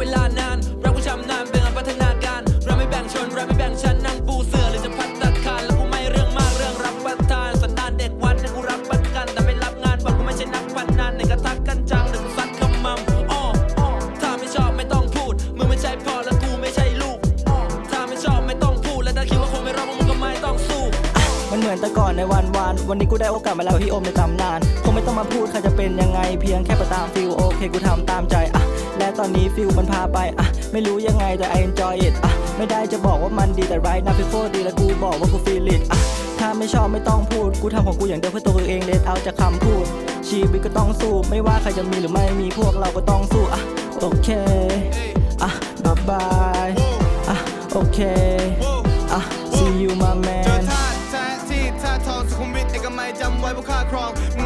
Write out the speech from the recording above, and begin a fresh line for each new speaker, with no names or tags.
เวลานานเรักกูชำนาญเป็นงานพัฒนาการเราไม่แบ่งชนเราไม่แบ่งชั้นนั่งปูเสือหรือจะพัดตะคารแล้วกูไม่เรื่องมากเรื่องรับประทานสันดานเด็กวัดให้กูรับประกันแต่ไม่รับงานบอกกูไม่ใช่นักพนันในกระทักกันจังแต่กูซัดขมำอ้อถ้าไม่ชอบไม่ต้องพูดมึงไม่ใช่พ่อและกูไม่ใช่ลูกถ้าไม่ชอบไม่ต้องพูดและถ้าคิดว่าคงไม่รอดมึงก็ไม่ต้องสู้
มันเหมือนแต่ก่อนในวันวานวันนี้กูได้โอกาสมาแล้วที่โอมในตำนานคงไม่ต้องมาพูดใครจะเป็นยังไงเพียงแค่ไปตามฟิลโอเคกูทำตามใจอะ และตอนนี้ฟิลมันพาไปอะไม่รู้ยังไงแต่ I enjoy it อะไม่ได้จะบอกว่ามันดีแต่ right now feel โคตรดีและกูบอกว่ากู feel it อะถ้าไม่ชอบไม่ต้องพูด กูทำของกูอย่างเดียวเพื่อตัวกูเองเลดเอาจากคำพูด ชีวิตก็ต้องสู้ ไม่ว่าใครจะมีหรือไม่มีพวกเราก็ต้องสู้อะโอเคอะบายบายอะโอเคอะ see you my
เจอ
man
ท่าแท้ที่ท่าทองสุขุมวิทเอกมัยจำไว้พวกข้าครองมึงไม่แน่พอหรวกไปแค่ปีจอง